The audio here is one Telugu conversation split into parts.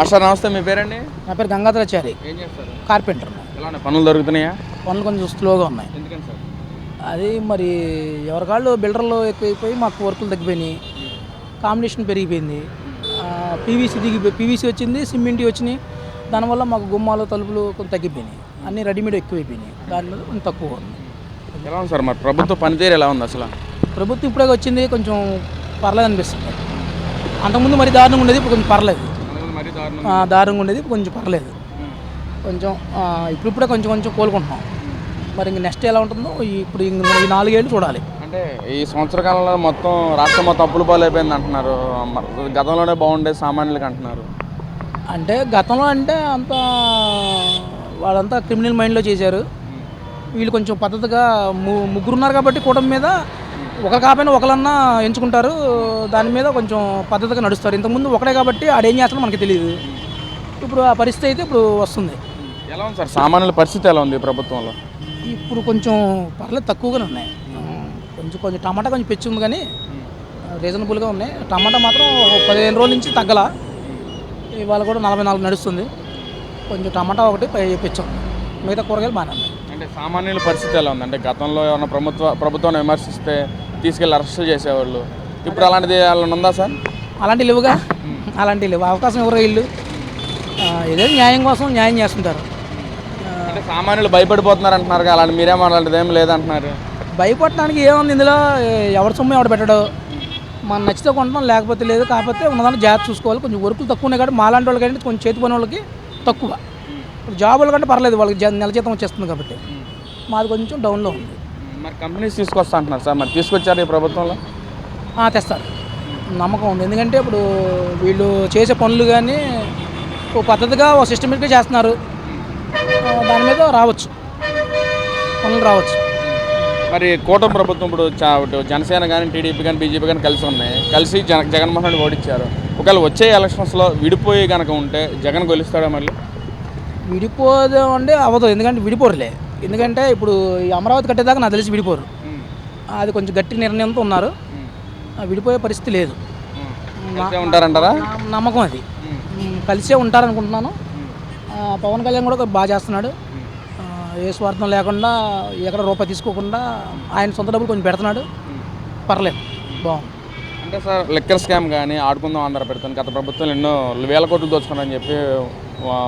మాస్టర్ నమస్తే మీ పేరండి? నా పేరు గంగాధరాచారి ఏం చేస్తారు? కార్పెంటర్. ఎలా పనులు దొరుకుతున్నాయా? పనులు కొంచెం స్లోగా ఉన్నాయి. ఎందుకని సార్? అది మరి ఎవరికాళ్ళు బిల్డర్లు ఎక్కువైపోయి మాకు వర్కులు తగ్గిపోయినాయి. కాంపిటీషన్ పెరిగిపోయింది. పీవీసీ దిగి పీవీసీ వచ్చింది సిమెంట్ వచ్చినాయి. దానివల్ల మాకు గుమ్మాలు తలుపులు కొంచెం తగ్గిపోయినాయి. అన్నీ రెడీమేడ్ ఎక్కువైపోయినాయి. దాని మీద కొంచెం తక్కువ ఉంది. ఎలా ఉంది సార్ మరి? ప్రభుత్వ పనితీరు ఎలా ఉంది అసలు? ప్రభుత్వం ఇప్పుడే వచ్చింది కొంచెం పర్లేదు అనిపిస్తుంది అంతకుముందు మరి దారుణంగా ఉండేది ఇప్పుడు కొంచెం పర్లేదు. దారుణంగా ఉండేది. కొంచెం పర్లేదు. కొంచెం ఇప్పుడిప్పుడే కొంచెం కొంచెం కోలుకుంటున్నాం. మరి ఇంక నెక్స్ట్ ఎలా ఉంటుందో ఇప్పుడు ఇంక ఈ నాలుగేళ్ళు చూడాలి. అంటే ఈ సంవత్సర కాలంలో మొత్తం రాష్ట్రం మొత్తం అప్పులు పాలైపోయింది అంటున్నారు. గతంలోనే బాగుండే సామాన్యులకి అంటున్నారు. అంటే గతంలో అంటే అంత వాళ్ళంతా క్రిమినల్ మైండ్లో చేశారు. వీళ్ళు కొంచెం పద్ధతిగా ము ముగ్గురు ఉన్నారు కాబట్టి కూటమి మీద ఒకరు కాకపోయినా ఒకరన్నా ఎంచుకుంటారు దాని మీద కొంచెం పద్ధతిగా నడుస్తారు. ఇంతకుముందు ఒకడే కాబట్టి ఆడేం చేస్తాడో మనకి తెలియదు ఇప్పుడు ఆ పరిస్థితి అయితే ఇప్పుడు వస్తుంది. ఎలా ఉంది సార్? సామాన్యుల పరిస్థితి ఎలా ఉంది ప్రభుత్వంలో? ఇప్పుడు కొంచెం పర్లేదు తక్కువగానే ఉన్నాయి. కొంచెం కొంచెం టమాటా కొంచెం పెంచి ఉంది కానీ రీజనబుల్గా ఉన్నాయి. టమాటా మాత్రం ఒక పదిహేను రోజుల నుంచి తగ్గల. ఇవాళ కూడా నలభై నాలుగు నడుస్తుంది. కొంచెం టమాటా ఒకటి పెంచాం. మిగతా కూరగాయలు బాగానే ఉన్నాయి. అంటే సామాన్యుల పరిస్థితి ఎలా ఉంది? అంటే గతంలో ఏమైనా ప్రభుత్వ ప్రభుత్వాన్ని విమర్శిస్తే తీసుకెళ్ళి అరెస్ట్ చేసేవాళ్ళు. ఇప్పుడు అలాంటిది ఏమైనా ఉందా సార్? అలాంటి లేవుగా. అలాంటి లేవు. అవకాశం ఎవరో ఇల్లు? ఏదో న్యాయం కోసం న్యాయం చేస్తుంటారు. అంటే సామాన్యులు భయపడిపోతున్నారు అంటున్నారు అలాంటి మీరేమో అలాంటిది? ఏం లేదంటున్నారు? భయపడటానికి ఏముంది? ఇందులో ఎవరి సొమ్ము ఎవడు పెట్టడు? మన నచ్చితే కొంటాం లేకపోతే లేదు కాకపోతే ఉన్నదాన్ని జాగ్రత్త చూసుకోవాలి. కొంచెం వర్కులు తక్కువ ఉన్నాయి కాబట్టి మాలాంటి వాళ్ళకి అంటే కొంచెం చేతి పని వాళ్ళకి తక్కువ. ఇప్పుడు జాబుల కంటే పర్లేదు వాళ్ళకి నెల జీతం వచ్చేస్తుంది కాబట్టి. మాది కొంచెం డౌన్లో ఉంది. మరి కంపెనీస్ తీసుకొస్తా అంటున్నారు సార్. మరి తీసుకొచ్చారు ఈ ప్రభుత్వంలో? ఆ, తెస్తారు. నమ్మకం ఉంది. ఎందుకంటే ఇప్పుడు వీళ్ళు చేసే పనులు కానీ ఓ పద్ధతిగా ఓ సిస్టమేటిక్గా చేస్తున్నారు. దాని మీద రావచ్చు. పనులు రావచ్చు. మరి కూటమి ప్రభుత్వం ఇప్పుడు జనసేన కానీ టీడీపీ కానీ బీజేపీ కానీ కలిసి ఉన్నాయి. కలిసి జన జగన్మోహన్ రెడ్డి ఓడించారు ఒకవేళ వచ్చే ఎలక్షన్స్లో విడిపోయి కనుక ఉంటే జగన్ గెలుస్తాడా మళ్ళీ? విడిపోదు అంటే అవ్వదు. ఎందుకంటే విడిపోరులే. ఎందుకంటే ఇప్పుడు ఈ అమరావతి కట్టేదాకా నాకు తెలిసి విడిపోరు. అది కొంచెం గట్టి నిర్ణయంతో ఉన్నారు. విడిపోయే పరిస్థితి లేదు. ఉంటారంటారా? నమ్మకం అది. కలిసే ఉంటారనుకుంటున్నాను. పవన్ కళ్యాణ్ కూడా బాగా చేస్తున్నాడు. ఏ స్వార్థం లేకుండా ఎక్కడ రూపాయి తీసుకోకుండా ఆయన సొంత డబ్బులు కొంచెం పెడుతున్నాడు. పర్లేదు. బాగుంది. అంటే సార్ లెక్కర్ స్కామ్ కానీ ఆడుకుందాం ఆంధ్ర పెడుతుంది గత ప్రభుత్వం ఎన్నో వేల కోట్లు దోచుకున్నారని చెప్పి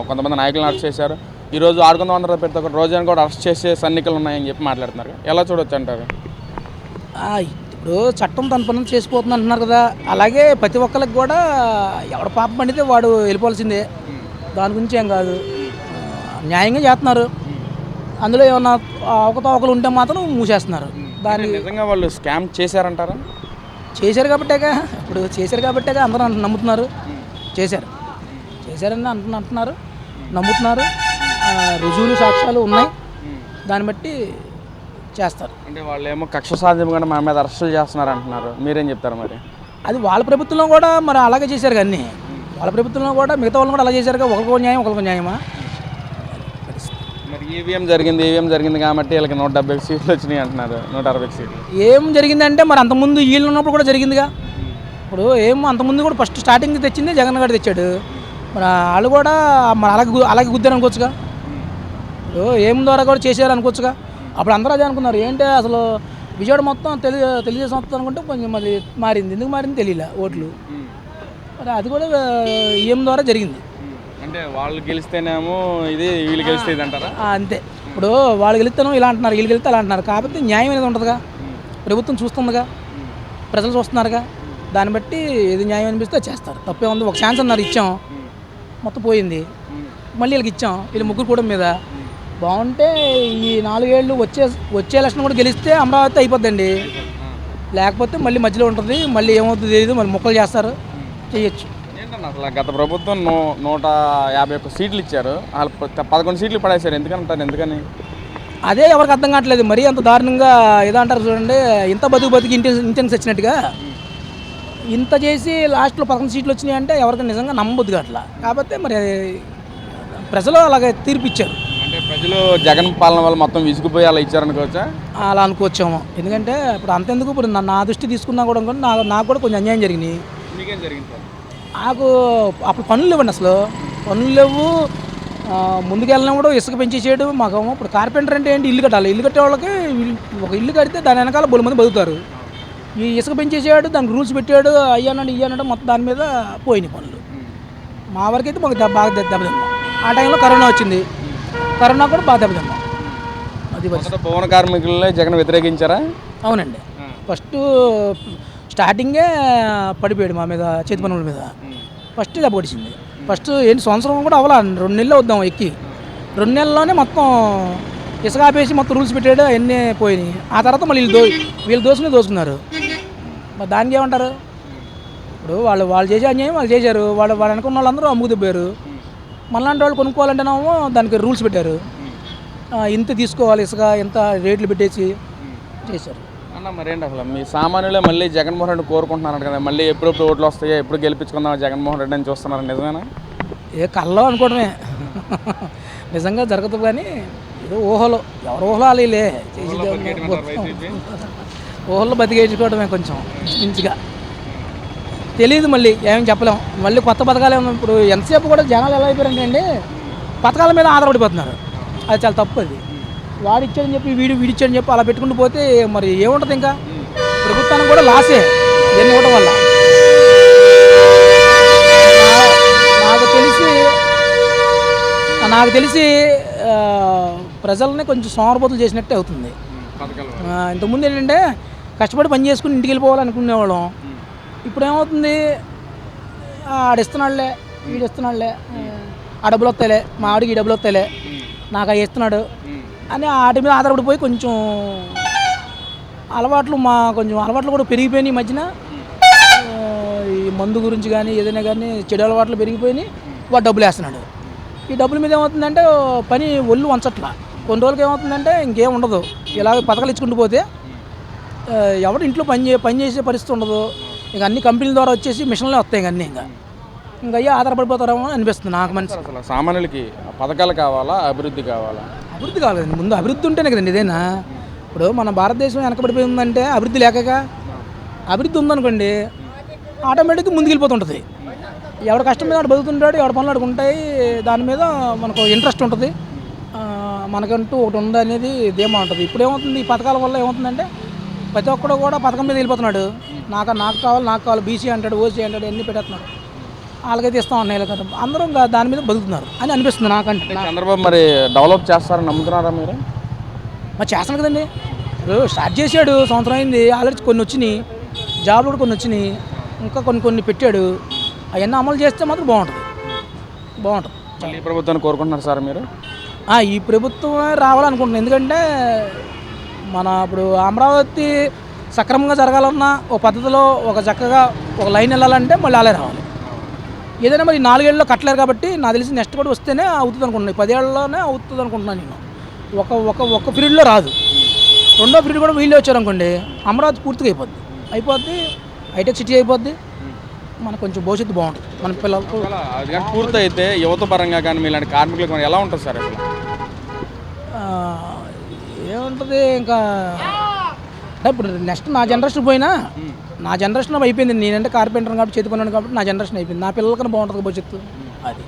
కొంతమంది నాయకులను అరెస్ట్ చేశారు. ఈరోజు ఆడుకుందాం ఆంధ్ర పెడితే ఒక రోజున కూడా అరెస్ట్ చేసే సన్నికలు ఉన్నాయని చెప్పి మాట్లాడుతున్నారు. ఎలా చూడొచ్చు అంటారు? ఇప్పుడు చట్టం తన పనులు చేసిపోతుంది అంటున్నారు కదా. అలాగే ప్రతి ఒక్కరికి కూడా ఎవడ పాపం పండితే వాడు వెళ్ళిపోవాల్సిందే. దాని గురించి ఏం కాదు. న్యాయంగా చేస్తున్నారు. అందులో ఏమన్నా అవకతవకలు ఉంటే మాత్రం మూసేస్తున్నారు. దాన్ని నిజంగా వాళ్ళు స్కామ్ చేశారంటారా? చేశారు కాబట్టేగా. ఇప్పుడు చేశారు కాబట్టేగా అందరూ నమ్ముతున్నారు. చేశారు. చేశారని అంటు అంటున్నారు. నమ్ముతున్నారు. రుజువులు సాక్ష్యాలు ఉన్నాయి. దాన్ని బట్టి చేస్తారు. అంటే వాళ్ళు ఏమో కక్ష సాధ్యంగా మా మీద అరెస్టులు చేస్తున్నారు అంటున్నారు మీరేం చెప్తారు మరి? అది వాళ్ళ ప్రభుత్వంలో కూడా మరి అలాగే చేశారు కానీ వాళ్ళ ప్రభుత్వంలో కూడా మిగతా వాళ్ళు కూడా అలా చేశారు కదా ఒకరికో న్యాయం ఒకరికో న్యాయమా? మరి ఈవీఎం జరిగింది ఈవీఎం జరిగింది కాబట్టి వీళ్ళకి నూట డెబ్బై సీట్లు వచ్చినాయి అంటున్నారు నూట అరవై సీట్లు. ఏం జరిగిందంటే మరి అంతకుముందు వీళ్ళు ఉన్నప్పుడు కూడా జరిగిందిగా. ఇప్పుడు ఏం అంతకుముందు కూడా ఫస్ట్ స్టార్టింగ్ తెచ్చింది జగన్ గారు తెచ్చాడు. మరి వాళ్ళు కూడా మరి అలాగే అలాగే గుద్దారు అనుకోవచ్చుగా ఏం ద్వారా కూడా చేశారు అనుకోవచ్చుగా. అప్పుడు అందరూ అదే అనుకున్నారు. ఏంటి అసలు విజయవాడ మొత్తం తెలి తెలుగుదేశం వస్తుంది అనుకుంటే కొంచెం మరి మారింది. ఎందుకు మారింది తెలియలే ఓట్లు. మరి అది కూడా ఏం ద్వారా జరిగింది. అంటే వాళ్ళు గెలిస్తేనేమో ఇది వీళ్ళు గెలిస్తే ఇది అంటారా? అంతే. ఇప్పుడు వాళ్ళు గెలుస్తాను ఇలా అంటున్నారు వీళ్ళు గెలిస్తే అలా అంటున్నారు. కాబట్టి న్యాయం అనేది ఉంటుందిగా. ప్రభుత్వం చూస్తుందిగా. ప్రజలు చూస్తున్నారుగా. దాన్ని బట్టి ఏది న్యాయం అనిపిస్తే చేస్తారు. తప్పే ఉంది. ఒక ఛాన్స్ అన్నారు ఇచ్చాం. మొత్తం పోయింది. మళ్ళీ వీళ్ళకి ఇచ్చాం. వీళ్ళు ముగ్గురు కూడా మీద. బాగుంటే ఈ నాలుగేళ్ళు వచ్చే వచ్చే ఎలక్షన్ కూడా గెలిస్తే అమరావతి అయిపోద్దండి. లేకపోతే మళ్ళీ మధ్యలో ఉంటుంది మళ్ళీ ఏమవుతుందో తెలియదు మళ్ళీ మొక్కలు చేస్తారు చేయొచ్చు. అసలు గత ప్రభుత్వం నూ నూట యాభై ఒక్క సీట్లు ఇచ్చారు. పదకొండు సీట్లు పడేశారు. ఎందుకంటారు ఎందుకని? అదే ఎవరికి అర్థం కావట్లేదు. మరీ అంత దారుణంగా ఏదో అంటారు చూడండి ఇంత బతుకు బతికి ఇంటెన్స్ ఇంటెన్స్ వచ్చినట్టుగా. ఇంత చేసి లాస్ట్లో పదకొండు సీట్లు వచ్చినాయి అంటే ఎవరికి నిజంగా నమ్మబుద్ది అట్లా. కాకపోతే మరి ప్రజలు అలాగే తీర్పు ఇచ్చారు అంటే ప్రజలు జగన్ పాలన వల్ల మొత్తం విసిగిపోయి అలా ఇచ్చారనుకోవచ్చా? అలా అనుకోవచ్చాము. ఎందుకంటే ఇప్పుడు అంతెందుకు? ఇప్పుడు నా- దృష్టి తీసుకున్నా కూడా నా నాకు కూడా కొంచెం అన్యాయం జరిగినాయి. మీకేం జరిగింది సార్? నాకు అప్పుడు పనులు లేవండి అసలు. పనులు లేవు. ఆ, ముందుకెళ్ళినప్పుడు ఇసుక పెంచేసాడు. మాకు ఇప్పుడు కార్పెంటర్ అంటే ఏంటి? ఇల్లు కట్టాలి. ఇల్లు కట్టే వాళ్ళకి ఒక ఇల్లు కడితే దాని వెనకాల బొలు మంది బతుకుతారు. ఈ ఇసుక పెంచేసాడు దానికి రూల్స్ పెట్టాడు అయ్యానంటే ఇయ్యానంటే మొత్తం దాని మీద పోయినాయి పనులు. మా వరకు అయితే మాకు దెబ్బ- బాగా దెబ్బ దెబ్బతిన్నాం ఆ టైంలో కరోనా వచ్చింది. కరోనా కూడా దెబ్బతిన్నాం. అది భవన కార్మికులనే జగన్ వ్యతిరేకించారా? అవునండి. ఫస్ట్ స్టార్టింగే పడిపోయాడు మా మీద చేతి పనుల మీద. ఫస్ట్ దెబ్బ పొడిచింది ఫస్ట్ ఏంటి సంవత్సరం కూడా అవ్వాల రెండు నెలలు వద్దాం ఎక్కి. రెండు నెలల్లోనే మొత్తం ఇసుక ఆపేసి మొత్తం రూల్స్ పెట్టాడు అవన్నీ పోయినాయి. ఆ తర్వాత మళ్ళీ వీళ్ళు దో వీళ్ళు దోసుకుని దోసుకున్నారు. మరి దానికి ఏమంటారు? ఇప్పుడు వాళ్ళు వాళ్ళు చేసే అన్యాయం వాళ్ళు చేశారు. వాళ్ళు వాళ్ళు అనుకున్న వాళ్ళందరూ అమ్ముకు దిబ్బారు మళ్ళాంటి వాళ్ళు కొనుక్కోవాలంటేనేమో దానికి రూల్స్ పెట్టారు. ఆ, ఇంత తీసుకోవాలి ఇసుక ఇంత రేట్లు పెట్టేసి చేశారు. అన్న మరేంటి అసలు? మీ సామాన్యులే మళ్ళీ జగన్మోహన్ రెడ్డి కోరుకుంటున్నారు కదా మళ్ళీ ఎప్పుడెప్పుడు ఓట్లు వస్తాయో ఎప్పుడు గెలిపించుకుందాం జగన్మోహన్ రెడ్డి అని చూస్తున్నారు? నిజమేనా? ఏ కల్లో అనుకోవడమే. నిజంగా జరగదు కానీ ఏదో ఊహలో. ఎవరు ఊహలో అలీలే ఏముంది? ఊహల్లో బతికేసుకోవడమే కొంచెం ఇంచుగా. తెలియదు మళ్ళీ ఏమని చెప్పలేం. మళ్ళీ కొత్త పథకాలు ఏమన్నా ఇప్పుడు ఎంతసేపు కూడా జనాలు ఎలా అయిపోయారంటే అండి పథకాల మీద ఆధారపడిపోతున్నారు. అది చాలా తప్పు అది. వాడిచ్చాడని చెప్పి వీడు వీడిచ్చాడని చెప్పి అలా పెట్టుకుంటూ పోతే మరి ఏముంటుంది ఇంకా? ప్రభుత్వానికి కూడా లాసే ఇవన్నీ ఇవ్వడం వల్ల. నాకు తెలిసి నాకు తెలిసి ప్రజల్ని కొంచెం సోమరపోతులు చేసినట్టే అవుతుంది. ఇంతకుముందు ఏంటంటే కష్టపడి పని చేసుకుని ఇంటికి వెళ్ళిపోవాలనుకునేవాళ్ళం. ఇప్పుడు ఏమవుతుంది ఆడిస్తున్నాడులే వీడు ఇస్తున్నాడులే ఆ డబ్బులు వస్తాయిలే మా ఆడికి ఈ డబ్బులు వస్తాయిలే నాకు అవి ఇస్తున్నాడు అని వాటి మీద ఆధారపడిపోయి కొంచెం అలవాట్లు మా కొంచెం అలవాట్లు కూడా పెరిగిపోయినాయి ఈ మధ్యన. ఈ మందు గురించి కానీ ఏదైనా కానీ చెడు అలవాట్లు పెరిగిపోయినాయి. వాడు డబ్బులు వేస్తున్నాడు. ఈ డబ్బుల మీద ఏమవుతుందంటే పని ఒళ్ళు వంచట్లా. కొన్ని రోజులకి ఏమవుతుందంటే ఇంకేం ఉండదు. ఇలా పథకాలు ఇచ్చుకుంటూ పోతే ఎవడు ఇంట్లో పని చే పని చేసే పరిస్థితి ఉండదు. ఇక అన్ని కంపెనీల ద్వారా వచ్చేసి మిషన్లే వస్తాయి అన్నీ ఇంకా. ఇంకా అయ్యే ఆధారపడిపోతారేమో అని అనిపిస్తుంది నాకు మనసు. అసలు సామాన్యులకి పథకాలు కావాలా అభివృద్ధి కావాలా? అభివృద్ధి కావాలండి ముందు అభివృద్ధి ఉంటేనే కదండి ఇదేనా? ఇప్పుడు మన భారతదేశం వెనకబడిపోయి ఉందంటే అభివృద్ధి లేకగా అభివృద్ధి ఉందనుకోండి ఆటోమేటిక్గా ముందుకెళ్ళిపోతుంటుంది. ఎవడ కష్టం మీద వాడు బతుకుతుంటాడు ఎవడ పనులు ఉంటాయి దాని మీద మనకు ఇంట్రెస్ట్ ఉంటుంది. మనకంటూ ఒకటి ఉంది అనేది ధీమా ఉంటుంది ఇప్పుడు ఏమవుతుంది? ఈ పథకాల వల్ల ఏమవుతుందంటే ప్రతి ఒక్కడు కూడా పథకం మీద వెళ్ళిపోతున్నాడు. నాకు నాకు కావాలి నాకు కావాలి బీసీ అంటాడు ఓసీ అంటాడు అన్నీ పెట్టేస్తున్నాడు వాళ్ళకైతే ఇస్తాం అన్న వీళ్ళకైతే అందరూ దాని మీద బతుకుతున్నారు అని అనిపిస్తుంది నాకంటే. చంద్రబాబు మరి డెవలప్ చేస్తారని నమ్ముతున్నారా మీరు? మరి చేస్తాను కదండి. ఇప్పుడు స్టార్ట్ చేశాడు సంవత్సరం అయింది ఆల్రెడీ కొన్ని వచ్చినాయి జాబ్లు కూడా కొన్ని వచ్చినాయి ఇంకా కొన్ని కొన్ని పెట్టాడు. అవన్నీ అమలు చేస్తే మాత్రం బాగుంటుంది. బాగుంటుంది. ఈ ప్రభుత్వాన్ని కోరుకుంటున్నారు సార్ మీరు? ఈ ప్రభుత్వం రావాలనుకుంటున్నాను ఎందుకంటే మన ఇప్పుడు అమరావతి సక్రమంగా జరగాలన్నా ఒక పద్ధతిలో ఒక చక్కగా ఒక లైన్ వెళ్ళాలంటే మళ్ళీ అలా రావాలి. ఏదైనా మరి నాలుగేళ్ళలో కట్టలేరు కాబట్టి నాకు తెలిసి నెక్స్ట్ కూడా వస్తేనే అవుతుంది అనుకుంటున్నాను. పదేళ్ళలోనే అవుతుంది అనుకుంటున్నాను నేను. ఒక ఒక ఒక పీరియడ్లో రాదు. రెండో పీరియడ్ కూడా వీళ్ళే వచ్చారనుకోండి అమరావతి పూర్తిగా అయిపోద్ది. అయిపోద్ది హైటెక్ సిటీ అయిపోద్ది. మనకు కొంచెం భవిష్యత్తు బాగుంటుంది. మన పిల్లలకు పూర్తి అయితే యువత పరంగా కానీ మీలాంటి కార్మికులకు కానీ ఎలా ఉంటుంది సార్ ఏముంటుంది ఇంకా? ఇప్పుడు నెక్స్ట్ నా జనరేషన్ పోయినా నా జనరేషన్ అయిపోయింది. నేనంటే కార్పెంటర్ కాబట్టి చేతి పనులు కాబట్టి నా జనరేషన్ అయిపోయింది. నా పిల్లలకన్నా బాగుంటుంది భవిష్యత్తు. అది.